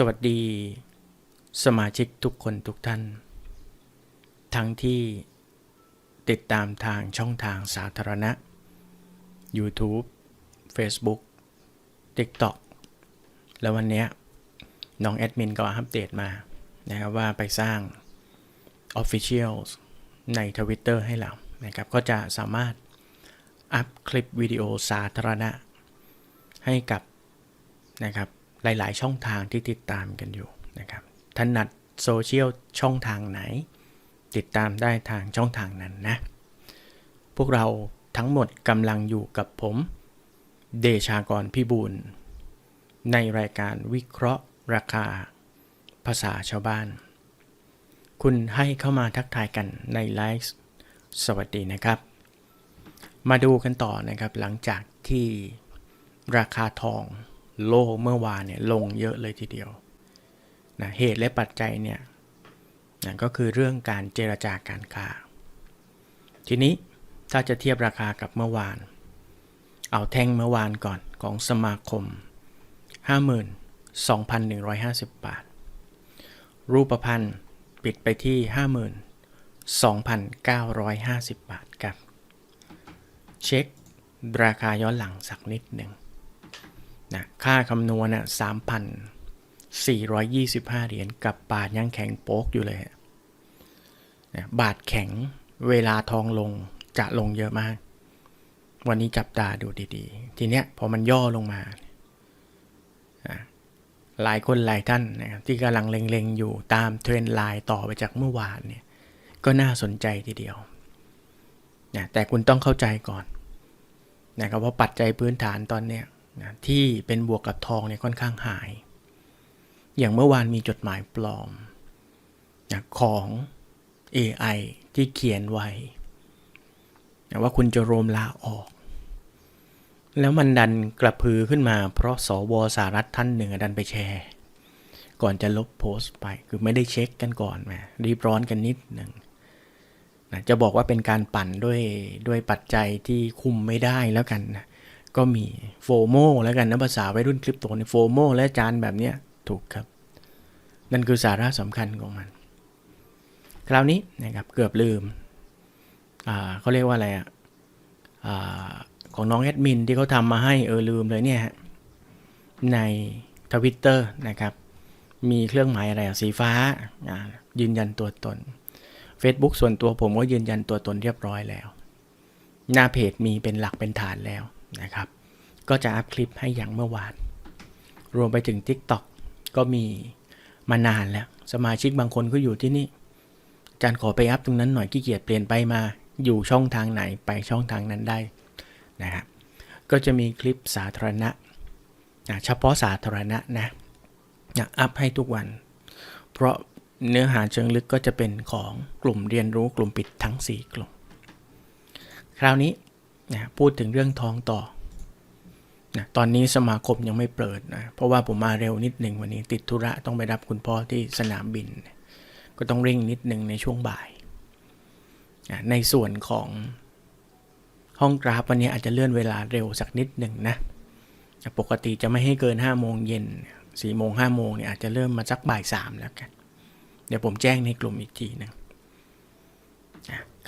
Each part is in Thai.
สวัสดี สมาชิกทุกคนทุกท่าน ทั้งที่ติดตามทางช่องทางสาธารณะ YouTube Facebook TikTok แล้ววันนี้น้องแอดมินก็อัปเดตมานะครับว่าไปสร้าง Official ใน Twitter ให้เรานะครับก็จะสามารถอัพคลิปวิดีโอสาธารณะให้กับนะครับ หลาย ๆ ช่องทางที่ติดตามกันอยู่นะครับถนัดโซเชียลช่องทางไหน ติดตามได้ทางช่องทางนั้นนะ พวกเราทั้งหมดกำลังอยู่กับผม เดชากรพิบูลในรายการวิเคราะห์ราคา ภาษาชาวบ้าน คุณให้เข้ามาทักทายกันในไลฟ์สวัสดีนะครับ มาดูกันต่อนะครับหลังจากที่ราคาทอง โลกเมื่อวานเนี่ยลงเยอะเลยทีเดียวนะเหตุและปัจจัยเนี่ยนะก็คือเรื่องการเจรจาการค้า ทีนี้ถ้าจะเทียบราคากับเมื่อวาน เอาแท่งเมื่อวานก่อนของสมาคม 52,150 บาท รูปพันธ์ปิดไปที่ 52,950 บาทครับ เช็คราคาย้อนหลังสักนิดหนึ่ง นะค่าคำนวณน่ะ3,425เหรียญกับบาทยังแข็งโป๊กอยู่เลยนะบาทแข็งเวลาทองลงจะลงเยอะมาก วันนี้จับตาดูดีๆ ทีเนี้ยพอมันย่อลงมานะหลายคนหลายท่านนะครับที่กำลังเล็งๆ อยู่ตามเทรนไลน์ต่อไปจากเมื่อวานเนี่ยก็น่าสนใจทีเดียวนะแต่คุณต้องเข้าใจก่อนนะครับว่าปัจจัยพื้นฐานตอนเนี้ย นะที่เป็นบวกกับทองเนี่ยค่อนข้างหาย อย่างเมื่อวานมีจดหมายปลอมนะของ AI ที่เขียนไว้นะว่าคุณจะโรมลาออก แล้วมันดันกระพือขึ้นมา เพราะสวสหรัฐท่านหนึ่งดันไปแชร์ ก่อนจะลบโพสต์ไปคือไม่ได้เช็คกันก่อนแหมรีบร้อนกันนิดหนึ่งนะจะบอกว่าเป็นการปั่นด้วยด้วยปัจจัยที่คุมไม่ได้แล้วกันนะ ก็มีโฟโมแล้วกันนะภาษาวัยรุ่นคลิปโตในโฟโมและจานแบบเนี้ยถูกครับ นั่นคือสาระสำคัญของมัน คราวนี้นะครับเกือบลืมอ่าเขาเรียกว่าอะไรอะอ่าของน้องแอดมินที่เขาทำมาให้เออลืมเลยเนี่ยฮะในทวิตเตอร์นะครับ มีเครื่องหมายอะไรอะสีฟ้าอ่ายืนยันตัวตน Facebook ส่วนตัวผมก็ยืนยันตัวตนเรียบร้อยแล้ว หน้าเพจมีเป็นหลักเป็นฐานแล้ว นะครับ ก็จะอัพคลิปให้อย่างเมื่อวาน รวมไปถึง TikTok ก็มีมานานแล้ว สมาชิกบางคนก็อยู่ที่นี่อาจารย์ขอไปอัพตรงนั้นหน่อยขี้เกียจเปลี่ยนไปมาอยู่ช่องทางไหนไปช่องทางนั้นได้นะครับก็จะมีคลิปสาธารณะนะเฉพาะสาธารณะนะนะอัพให้ทุกวัน เพราะเนื้อหาเชิงลึกก็จะเป็นของกลุ่มเรียนรู้กลุ่มปิดทั้ง 4 กลุ่ม คราวนี้ นะพูดถึงเรื่องท้องต่อนะตอนนี้สมาคมยังไม่เปิดนะเพราะว่าผมมาเร็วนิดหนึ่งวันนี้ติดธุระต้องไปรับคุณพ่อที่สนามบิน ก็ต้องเร่งนิดหนึ่งในช่วงบ่ายนะในส่วนของห้องกราฟวันนี้อาจจะเลื่อนเวลาเร็วสักนิดหนึ่งนะปกติจะไม่ให้เกิน5โมงเย็น4โมง5โมงเนี่ยอาจจะเริ่มมาสักบ่าย3แล้วกัน เดี๋ยวผมแจ้งในกลุ่มอีกทีหนึง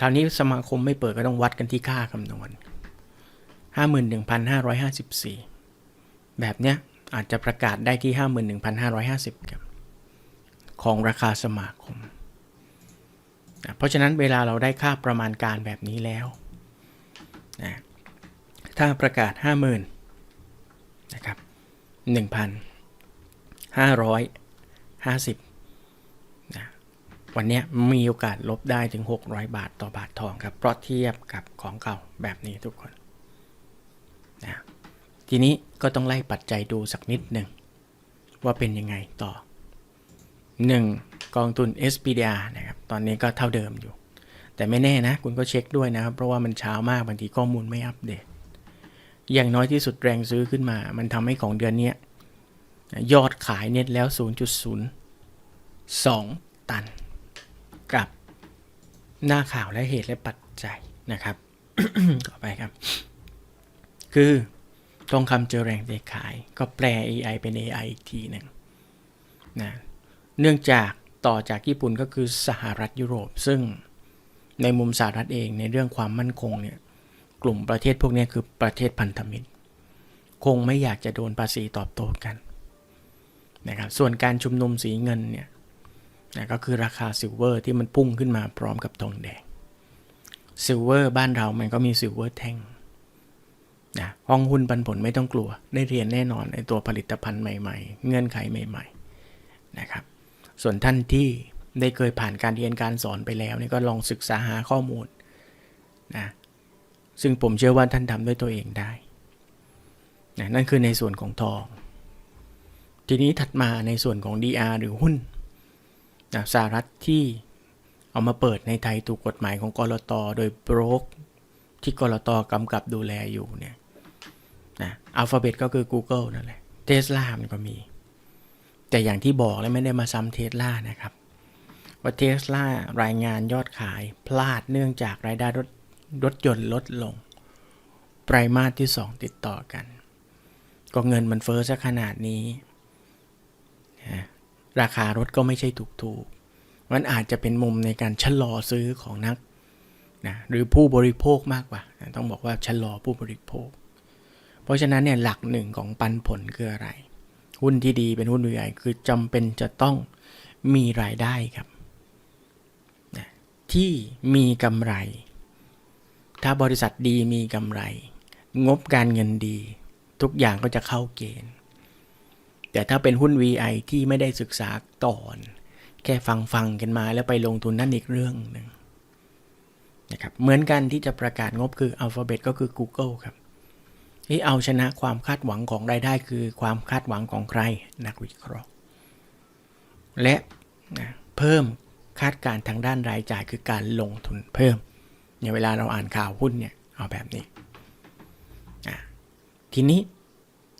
คราวนี้สมาคมไม่เปิดก็ต้องวัดกันที่ค่าคำนวณ 51,554 แบบเนี้ยอาจจะประกาศได้ที่ 51,550ครับของราคาสมาคม เพราะฉะนั้นเวลาเราได้ค่าประมาณการแบบนี้แล้วนะถ้าประกาศ 50,000นะครับ1,550นะ วันนี้มีโอกาสลบได้ถึง 600 บาทต่อบาททองครับ เพราะเทียบกับของเก่าแบบนี้ทุกคนนะทีนี้ก็ต้องไล่ปัจจัยดูสักนิดหนึ่ง ว่าเป็นยังไงต่อ 1. กองทุน SPDR นะครับ ตอนนี้ก็เท่าเดิมอยู่ แต่ไม่แน่นะ คุณก็เช็คด้วยนะครับ เพราะว่ามันเช้ามากบางทีข้อมูลไม่อัปเดต อย่างน้อยที่สุดแรงซื้อขึ้นมา มันทำให้ของเดือนนี้ยอดขายเน็ตแล้ว 0.02 ตันกับ หน้าข่าวและเหตุและปัจจัยนะครับต่อไปครับ คือทองคำเจอแรงเทขาย ก็แปล AI เป็น AI อีกทีหนึ่งนะเนื่องจากต่อจากญี่ปุ่นก็คือสหรัฐยุโรป ซึ่งในมุมสหรัฐเองในเรื่องความมั่นคงเนี่ยกลุ่มประเทศพวกนี้คือประเทศพันธมิตร คงไม่อยากจะโดนภาษีตอบโต้กันนะครับส่วนการชุมนุมสีเงินเนี่ย นะก็คือราคาซิลเวอร์ที่มันพุ่งขึ้นมาพร้อมกับทองแดงซิลเวอร์บ้านเรามันก็มีซิลเวอร์แท่งนะห้องหุ้นปันผลไม่ต้องกลัว ได้เรียนแน่นอนในตัวผลิตภัณฑ์ใหม่ๆ เงื่อนไขใหม่ๆนะครับ ส่วนท่านที่ได้เคยผ่านการเรียนการสอนไปแล้วนี่ก็ลองศึกษาหาข้อมูลนะซึ่งผมเชื่อว่าท่านทำด้วยตัวเองได้นะนั่นคือในส่วนของทอง ทีนี้ถัดมาในส่วนของ DR หรือหุ้น นะสหรัฐที่เอามาเปิดในไทยถูกกฎหมายของกรตโดยโบรกที่กรตกำกับดูแลอยู่เนี่ยนะอัลฟาเบตก็คือ Google นั่นแหละเทสลามันก็มี แต่อย่างที่บอกแล้วไม่ได้มาซ้ำเทสลานะครับ ว่าเทสลารายงานยอดขายพลาดเนื่องจากรายได้รถรถยนต์ลดลง ไตรมาสที่ 2 ติดต่อกัน ก็เงินมันเฟ้อซะขนาดนี้ ราคารถก็ไม่ใช่ถูกๆมันอาจจะเป็นมุมในการชะลอซื้อของนักนะหรือผู้บริโภคมากกว่านะต้องบอกว่าชะลอผู้บริโภค เพราะฉะนั้นเนี่ยหลักหนึ่งของปันผลคืออะไร หุ้นที่ดีเป็นหุ้นใหญ่คือจำเป็นจะต้องมีรายได้ครับนะที่มีกำไร ถ้าบริษัทดีมีกำไร งบการเงินดี ทุกอย่างก็จะเข้าเกณฑ์ แต่ถ้าเป็นหุ้น VI ที่ไม่ได้ศึกษาก่อน แค่ฟังฟังกันมาแล้วไปลงทุนนั่นอีกเรื่องหนึ่งนะครับเหมือนกันที่จะประกาศงบคือ Alphabet ก็คือ Google ครับที่เอาชนะความคาดหวังของรายได้คือความคาดหวังของใครนักวิเคราะห์ และนะเพิ่มคาดการณ์ทางด้านรายจ่ายคือการลงทุนเพิ่มเนี่ยเวลาเราอ่านข่าวหุ้นเนี่ยเอาแบบนี้อะทีนี้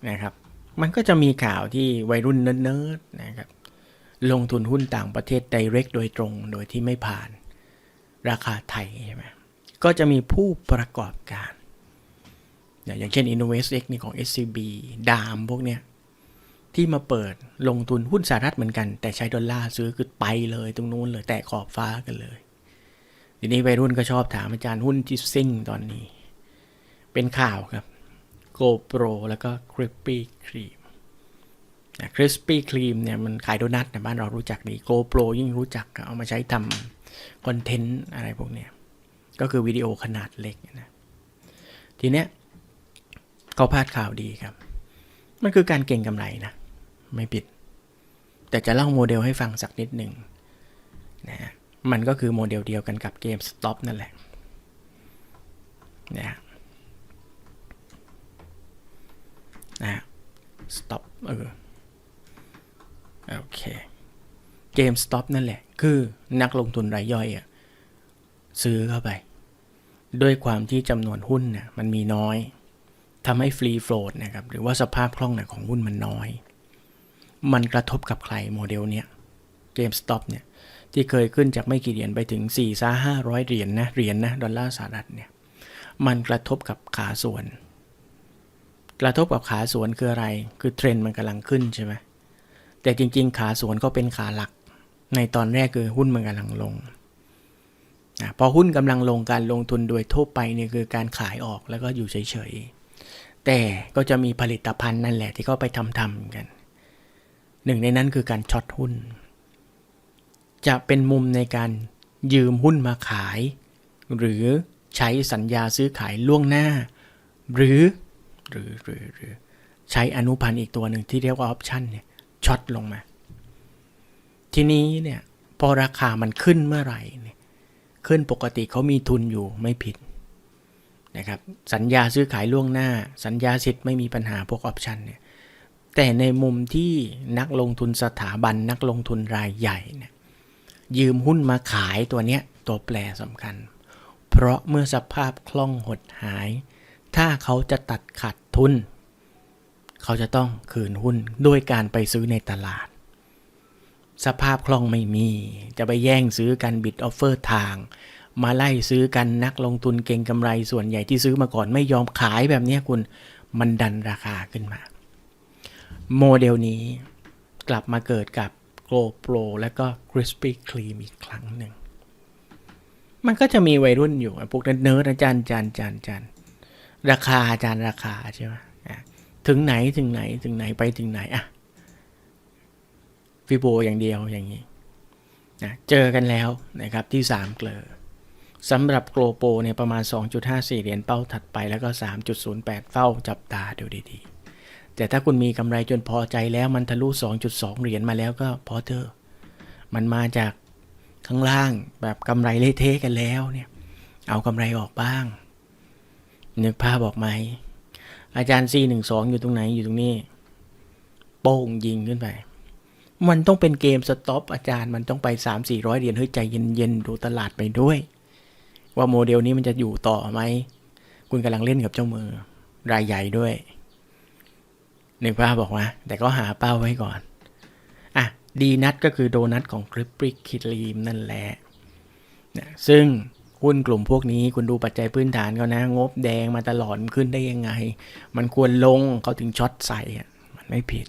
นะครับ มันก็จะมีข่าวที่วัยรุ่นเนิร์ดๆนะครับ ลงทุนหุ้นต่างประเทศ direct โดยตรง โดยที่ไม่ผ่านราคาไทยใช่ไหมก็จะมีผู้ประกอบการ อย่างเช่น InnovestX นี่ของ SCB ดามพวกเนี้ยที่มาเปิดลงทุนหุ้นสหรัฐเหมือนกัน แต่ใช้ดอลลาร์ซื้อคือไปเลยตรงนู้นเลย แตะขอบฟ้ากันเลย ทีนี้วัยรุ่นก็ชอบถามอาจารย์หุ้นที่ซิ่งตอนนี้ เป็นข่าวครับ GoPro แล้วก็ Krispy Kreme นะ Krispy Kreme เนี่ยมันขายโดนัทในบ้านเรารู้จักดี GoPro ยิ่งรู้จักเอามาใช้ทำคอนเทนต์อะไรพวกเนี้ยก็คือวิดีโอขนาดเล็กนะทีเนี้ยเขาพลาดข่าวดีครับ มันคือการเก่งกำไรนะ ไม่ผิด แต่จะเล่าโมเดลให้ฟังสักนิดหนึ่งนะฮะมันก็คือโมเดลเดียวกันกับเกม Stop นั่นแหละนะฮะ นะฮะ Stop เออโอเคเกม Stop นั่นแหละ คือนักลงทุนรายย่อยอะซื้อเข้าไป ด้วยความที่จำนวนหุ้นเนี่ยมันมีน้อยทำให้ฟรีโฟลดนะครับ หรือว่าสภาพคล่องเนี่ยของหุ้นมันน้อย มันกระทบกับใครโมเดลเนี้ยเกมสต็อปเนี่ยที่เคยขึ้นจากไม่กี่เหรียญไปถึง4ี่ซ่าห้าร้อยเหรียญนะเหรียญนะดอลลาร์สหรัฐเนี่ยมันกระทบกับขาส่วน กระทบกับขาสวนคืออะไร คือเทรนด์มันกำลังขึ้นใช่ไหมแต่จริง ๆ ขาสวนก็เป็นขาหลัก ในตอนแรกคือหุ้นมันกำลังลงนะพอหุ้นกำลังลงการลงทุนโดยทั่วไปเนี่ยคือการขายออกแล้วก็อยู่เฉยๆ แต่ก็จะมีผลิตภัณฑ์นั่นแหละที่เขาไปทำทำกัน หนึ่งในนั้นคือการช็อตหุ้น จะเป็นมุมในการยืมหุ้นมาขาย หรือใช้สัญญาซื้อขายล่วงหน้า หรือ หรือหรือหรือใช้อนุพันธ์อีกตัวหนึ่งที่เรียกว่าออปชันเนี่ยช็อตลงมา ทีนี้เนี่ยพอราคามันขึ้นเมื่อไหร่เนี่ยขึ้นปกติเขามีทุนอยู่ไม่ผิดนะครับสัญญาซื้อขายล่วงหน้า สัญญาสิทธิ์ไม่มีปัญหาพวกออปชันเนี่ยแต่ในมุมที่นักลงทุนสถาบันนักลงทุนรายใหญ่เนี่ยยืมหุ้นมาขายตัวเนี้ยตัวแปรสำคัญ เพราะเมื่อสภาพคล่องหดหาย ถ้าเขาจะตัดขาดทุน เขาจะต้องคืนหุ้นด้วยการไปซื้อในตลาด สภาพคล่องไม่มี จะไปแย่งซื้อกันบิดออฟเฟอร์ทาง มาไล่ซื้อกันนักลงทุนเก่งกำไรส่วนใหญ่ที่ซื้อมาก่อนไม่ยอมขายแบบนี้คุณมันดันราคาขึ้นมา โมเดลนี้กลับมาเกิดกับ GoPro แล้วก็ Crispy Kreme อีกครั้งหนึ่ง มันก็จะมีวัยรุ่นอยู่พวกเนิร์ดอาจารย์อาจารย์อาจารย์อาจารย์ ราคาอาจารย์ราคาใช่ไหมถึงไหนถึงไหนถึงไหนไปถึงไหนอะฟิโบอย่างเดียวอย่างนี้นะเจอกันแล้วนะครับที่ 3 เกลอสำหรับโกลโปเนี่ยประมาณ 2.54 เหรียญเป้าถัดไปแล้วก็ 3.08 เฝ้าจับตาดูดีๆ แต่ถ้าคุณมีกำไรจนพอใจแล้วมันทะลุ 2.2 เหรียญมาแล้วก็พอเถอะมันมาจากข้างล่างแบบกำไรเละเทะกันแล้วเนี่ยเอากำไรออกบ้าง นึกภาพออกไหม อาจารย์ C12 องอยู่ตรงไหนอยู่ตรงนี้ โป้งยิงขึ้นไป มันต้องเป็นเกมสต็อปอาจารย์มันต้องไป3 4 0 0เหรียญเฮ้ยใจเย็นๆดูตลาดไปด้วย ว่าโมเดลนี้มันจะอยู่ต่อไหม คุณกำลังเล่นกับเจ้ามือ รายใหญ่ด้วยนึกภาพบอกว่า แต่ก็หาเป้าไว้ก่อนอะดีนัทก็คือโดนัทของคริปปริกคิรีมนั่นแหละนะซึ่ง หุ้นกลุ่มพวกนี้คุณดูปัจจัยพื้นฐานเขานะ งบแดงมาตลอดมันขึ้นได้ยังไง มันควรลงเขาถึงช็อตใส่อะมันไม่ผิด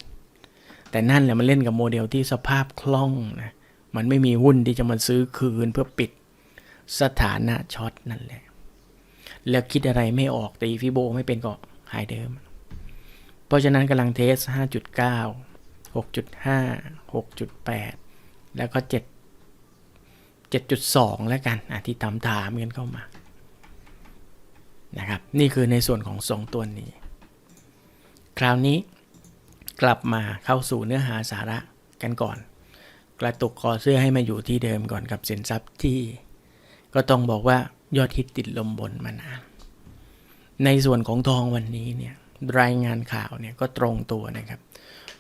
แต่นั่นแหละมันเล่นกับโมเดลที่สภาพคล่องนะมันไม่มีหุ้นที่จะมาซื้อคืนเพื่อปิดสถานะช็อตนั่นแหละ แล้วคิดอะไรไม่ออกตีฟิโบไม่เป็นก็หายเดิม เพราะฉะนั้นกำลังเทส 5.9 6.5 6.8 แล้วก็ 7 7.2 แล้วกันอที่ตามถามกันเข้ามานะครับนี่คือในส่วนของ 2 ตัวนี้ คราวนี้กลับมาเข้าสู่เนื้อหาสาระกันก่อน กระตุกคอเสื้อให้มาอยู่ที่เดิมก่อนกับสินทรัพย์ที่ ก็ต้องบอกว่ายอดฮิตติดลมบนมานาน ในส่วนของทองวันนี้เนี่ยรายงานข่าวเนี่ยก็ตรงตัวนะครับ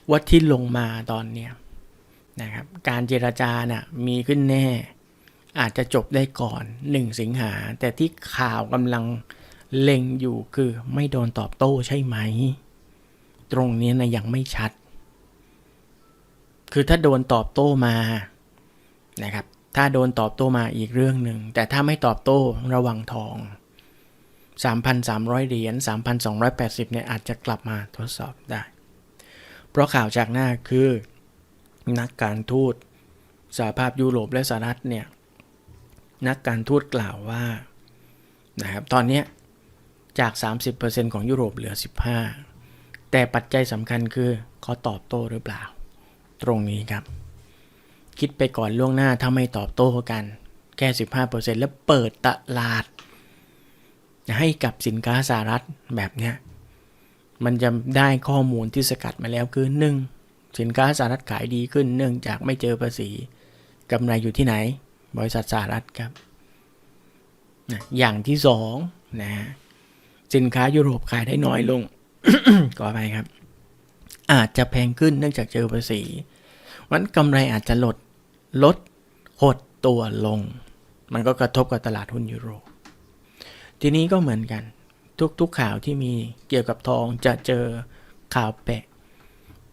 ว่าที่ลงมาตอนเนี้ยนะครับการเจราจาน่ะมีขึ้นแน่ อาจจะจบได้ก่อน 1 สิงหา แต่ที่ข่าวกำลังเล็งอยู่คือไม่โดนตอบโต้ใช่ไหม ตรงนี้นะยังไม่ชัด คือถ้าโดนตอบโต้มานะครับ ถ้าโดนตอบโต้มาอีกเรื่องหนึ่ง แต่ถ้าไม่ตอบโต้ระวังทอง 3,300 เหรียญ 3,280 เนี่ยอาจจะกลับมาทดสอบได้ เพราะข่าวจากหน้าคือนักการทูตสหภาพยุโรปและสหรัฐเนี่ย นักการทูตกล่าวว่านะครับตอนนี้จาก 30%ของยุโรปเหลือ 15 แต่ปัจจัยสำคัญคือเขาตอบโต้หรือเปล่า ตรงนี้ครับ คิดไปก่อนล่วงหน้าถ้าไม่ตอบโต้กัน แค่ 15%แล้วเปิดตลาด ให้กับสินค้าสหรัฐแบบเนี้ยมันจะได้ข้อมูลที่สกัดมาแล้วคือ 1. สินค้าสหรัฐขายดีขึ้นเนื่องจากไม่เจอภาษีกำไรอยู่ที่ไหน บริษัทสหรัฐครับนะอย่างที่สองนะสินค้ายุโรปขายได้น้อยลงก็ไปครับ อาจจะแพงขึ้นเนื่องจากเจอภาษีวันกำไรอาจจะลดลดหดตัวลง มันก็กระทบกับตลาดหุ้นยุโรปทีนี้ก็เหมือนกัน ทุกๆข่าวที่มีเกี่ยวกับทองจะเจอข่าวแปะ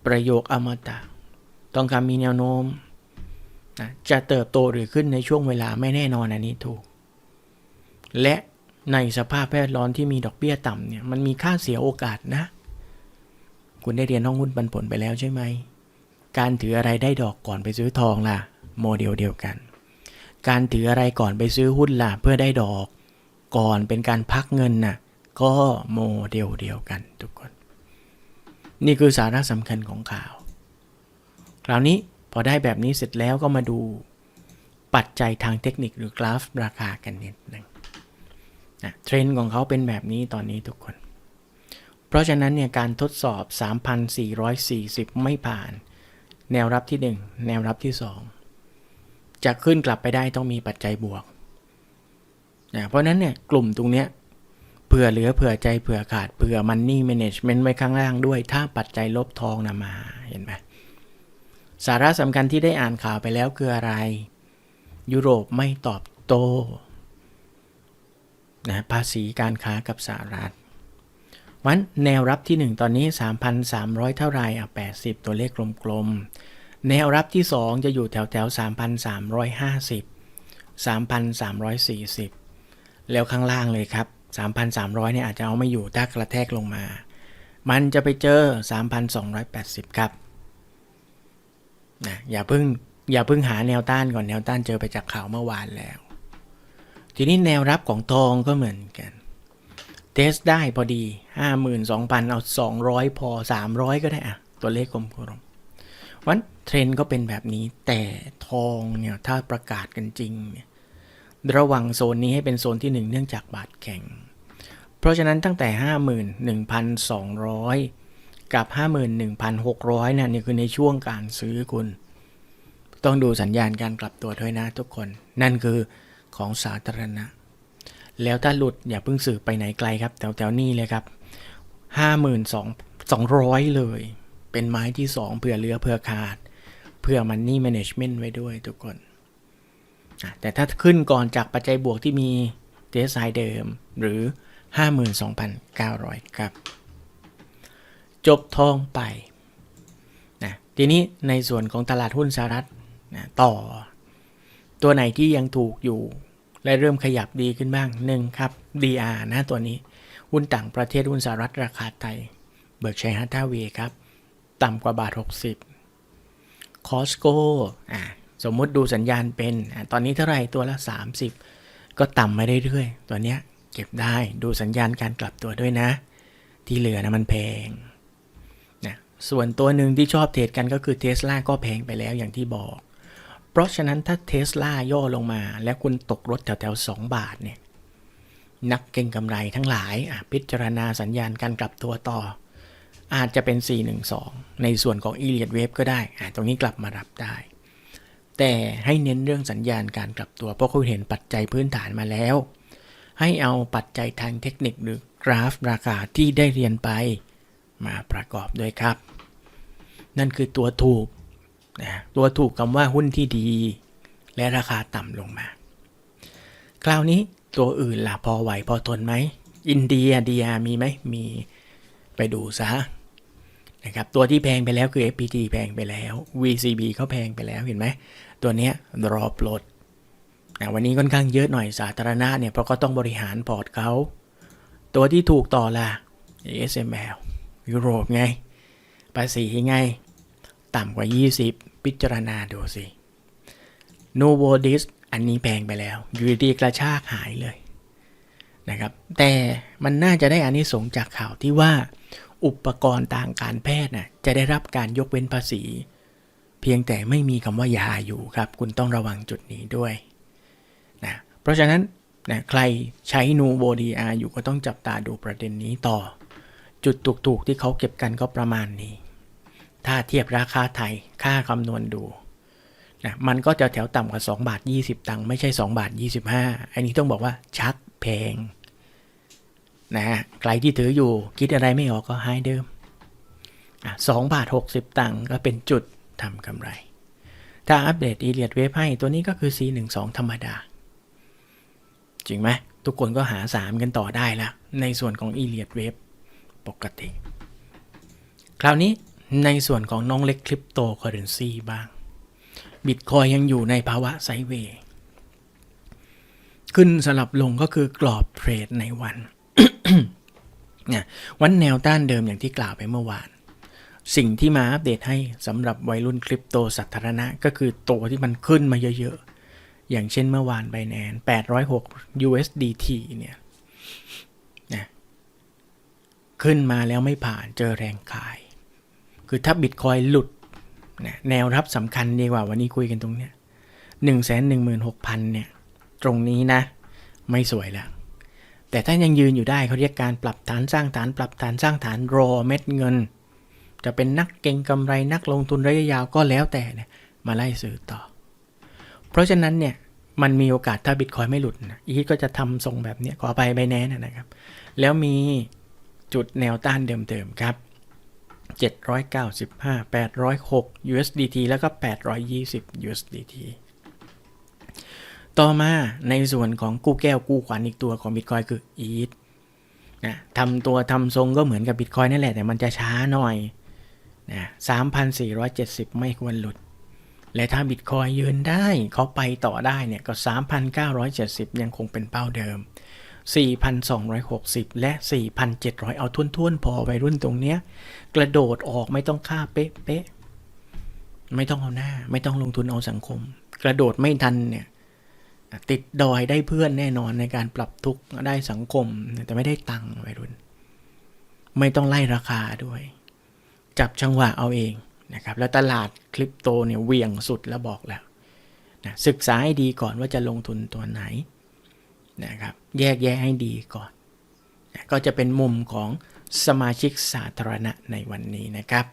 ประโยคอมตะทองคำมีแนวโน้ม นะจะเติบโตหรือขึ้นในช่วงเวลาไม่แน่นอนอันนี้ถูก และในสภาพแวดล้อมที่มีดอกเบี้ยต่ำเนี่ยมันมีค่าเสียโอกาสนะ คุณได้เรียนห้องหุ้นปันผลไปแล้วใช่ไหม การถืออะไรได้ดอกก่อนไปซื้อทองล่ะ โมเดลเดียวกัน การถืออะไรก่อนไปซื้อหุ้นล่ะ เพื่อได้ดอก ก่อนเป็นการพักเงินน่ะก็โมเดลเดียวกันทุกคน นี่คือสาระสำคัญของข่าว คราวนี้ พอได้แบบนี้เสร็จแล้วก็มาดูปัจจัยทางเทคนิคหรือกราฟราคากันนิดหนึ่งนะเทรนด์ของเขาเป็นแบบนี้ตอนนี้ทุกคน เพราะฉะนั้นเนี่ยการทดสอบ 3,440 ไม่ผ่าน แนวรับที่ 1 แนวรับที่ 2 จะขึ้นกลับไปได้ต้องมีปัจจัยบวกนะเพราะนั้นเนี่ยกลุ่มตรงเนี้ยเผื่อเหลือเผื่อใจเผื่อขาดเผื่อมันนี่แมネจเมนต์ไว้ข้างล่างด้วย ถ้าปัจจัยลบทองนะมาเห็นไหม สาระสำคัญที่ได้อ่านข่าวไปแล้วคืออะไร ยุโรปไม่ตอบโต้นะภาษีการค้ากับสหรัฐ วันแนวรับที่ 1 ตอนนี้ 3,300 เท่าไรอะ80 ตัวเลขกลมๆ แนวรับที่ 2 จะอยู่แถวแถว3,350 3,340 แล้วข้างล่างเลยครับ 3,300 เนี่ยอาจจะเอาไม่อยู่ถ้ากระแทกลงมา มันจะไปเจอ 3,280 ครับ นะอย่าเพิ่งอย่าเพิ่งหาแนวต้านก่อนแนวต้านเจอไปจากข่าวเมื่อวานแล้ว ทีนี้แนวรับของทองก็เหมือนกัน เทสได้พอดี 52,000 เอา 200 พอ 300 ก็ได้อะตัวเลขกลมๆวันเทรนก็เป็นแบบนี้แต่ทองเนี่ยถ้าประกาศกันจริงเนี่ยระวังโซนนี้ให้เป็นโซนที่ 1 เนื่องจากบาทแข็ง เพราะฉะนั้นตั้งแต่ 51,200 กับ 51,600เนี่ยนี่คือในช่วงการซื้อคุณ ต้องดูสัญญาณการกลับตัวด้วยนะทุกคน นั่นคือของสาธารณะ แล้วถ้าหลุดอย่าเพิ่งสืบไปไหนไกลครับแถวๆนี้เลยครับ 52,200 เลย เป็นไม้ที่ 2เผื่อเลือเผื่อขาดเพื่อมันนี่ management ไว้ด้วยทุกคน แต่ถ้าขึ้นก่อนจากปัจจัยบวกที่มีเทสไซเดิมหรือ 52,900 ครับ จบทองไปนะทีนี้ในส่วนของตลาดหุ้นสหรัฐนะต่อ ตัวไหนที่ยังถูกอยู่ และเริ่มขยับดีขึ้นบ้างหนึ่งครับ DR นะตัวนี้ หุ้นต่างประเทศหุ้นสหรัฐราคาไทย เบิร์กชัยฮัตทาเวครับ ต่ำกว่าบาท 60 คอสโกอ่าสมมุติดูสัญญาณเป็นอตอนนี้เท่าไหร่ตัวละ 30 ก็ต่ำมาเรื่อยๆ ตัวเนี้ยเก็บได้ดูสัญญาณการกลับตัวด้วยนะ ที่เหลือนะมันแพง ส่วนตัวหนึ่งที่ชอบเทรดกันก็คือเทสลาก็แพงไปแล้วอย่างที่บอก เพราะฉะนั้นถ้าเทสลาย่อลงมา แล้วคุณตกรถแถวๆ 2 บาทเนี่ย นักเก็งกำไรทั้งหลายพิจารณาสัญญาณการกลับตัวต่อ อาจจะเป็น 412 ในส่วนของ e l i o t Wave ก็ได้ ตรงนี้กลับมารับได้ แต่ให้เน้นเรื่องสัญญาณการกลับตัว เพราะเขาเห็นปัจจัยพื้นฐานมาแล้ว ให้เอาปัจจัยทางเทคนิคหรือกราฟราคาที่ได้เรียนไป มาประกอบด้วยครับ นั่นคือตัวถูกนะตัวถูกคำว่าหุ้นที่ดี และราคาต่ำลงมา คราวนี้ตัวอื่นล่ะพอไหวพอทนไหม อินเดียดียมีไหมมีไปดูซะนะครับตัวที่แพงไปแล้วคือ FPT แพงไปแล้ว VCB เขาแพงไปแล้วเห็นไหมตัวเนี้ยรอปลดนะวันนี้ค่อนข้างเยอะหน่อยสาธารณะเนี่ยเพราะก็ต้องบริหารพอร์ตเขา ตัวที่ถูกต่อล่ะ ASML ยุโรปไง ภาษีไง ต่ำกว่า 20 พิจารณาดูสิ Novo d i s อันนี้แพงไปแล้ว อยู่ดีกระชากหายเลยนะครับ แต่มันน่าจะได้อานิสงส์จากข่าวที่ว่า อุปกรณ์ทางการแพทย์น่ะจะได้รับการยกเว้นภาษี เพียงแต่ไม่มีคำว่ายาอยู่ครับ คุณต้องระวังจุดนี้ด้วยนะเพราะฉะนั้นนะใครใช้นูโบดีอาอยู่ก็ต้องจับตาดูประเด็นนี้ต่อ จุดถูกๆที่เขาเก็บกันก็ประมาณนี้ ถ้าเทียบราคาไทยค่าคำนวณดูนะมันก็จะแถวต่ำกว่า 2 บาท 20 ตังค์ไม่ใช่ 2 บาท 25 อันนี้ต้องบอกว่าชักแพงนะฮะใครที่ถืออยู่คิดอะไรไม่ออกก็ให้เดิมสอะ2บาท 60 ตังค์ก็เป็นจุดทำกำไร ถ้าอัปเดตอีเลียดเวฟให้ตัวนี้ก็คือ C12 ธรรมดา จริงไหมทุกคนก็หา 3 กันต่อได้แล้วในส่วนของอีเลียดเวฟ ปกติ คราวนี้ในส่วนของน้องเล็กคริปโตเคอเรนซีบ้าง บิตคอยยังอยู่ในภาวะไซเวย์ขึ้นสลับลงก็คือกรอบเทรดในวันเนี่ยวันแนวต้านเดิมอย่างที่กล่าวไปเมื่อวาน สิ่งที่มาอัปเดตให้สำหรับวัยรุ่นคริปโตสาธารณะ ก็คือตัวที่มันขึ้นมาเยอะๆ อย่างเช่นเมื่อวานไบแนน806 USDT เนี่ย ขึ้นมาแล้วไม่ผ่านเจอแรงขาย คือถ้าบิตคอยหลุดนะแนวรับสำคัญดีกว่าวันนี้คุยกันตรงเนี้ยหนึ่งแสนหนึ่งหมื่นหกพันเนี่ย ตรงนี้นะ ไม่สวยแล้วแต่ถ้ายังยืนอยู่ได้เขาเรียกการปรับฐานสร้างฐานปรับฐานสร้างฐานรอเม็ดเงิน จะเป็นนักเก็งกำไรนักลงทุนระยะยาวก็แล้วแต่เนี่ยมาไล่ซื้อต่อ เพราะฉะนั้นเนี่ยมันมีโอกาสถ้าบิตคอยไม่หลุดนะอีทก็จะทำทรงแบบนี้ขอไปใบแนนนะครับ แล้วมี จุดแนวต้านเดิมๆครับ 795 806 USDT แล้วก็ 820 USDT ต่อมาในส่วนของกู้แก้วกู้ขวัญอีกตัวของ Bitcoin คือ ETH นะทำตัวทำทรงก็เหมือนกับ Bitcoin นั่นแหละ แต่มันจะช้าหน่อยนะ3,470 ไม่ควรหลุด และถ้า Bitcoin ยืนได้เขาไปต่อได้เนี่ยก็ 3,970 ยังคงเป็นเป้าเดิม 4,260 และ 4,700 เอาทุ่นๆ พอวัยรุ่นตรงเนี้ย กระโดดออกไม่ต้องค่าเป๊ะๆ ไม่ต้องเอาหน้า ไม่ต้องลงทุนเอาสังคม กระโดดไม่ทันเนี่ยติดดอยได้เพื่อนแน่นอนในการปรับทุกข์ได้สังคม แต่ไม่ได้ตังค์วัยรุ่น ไม่ต้องไล่ราคาด้วย จับจังหวะเอาเองนะครับ แล้วตลาดคริปโตเนี่ยเหวี่ยงสุดแล้วบอกแล้วนะศึกษาให้ดีก่อนว่าจะลงทุนตัวไหน นะครับ แยกแยะให้ดีก่อนนะก็จะเป็นมุมของสมาชิกสาธารณะในวันนี้นะครับ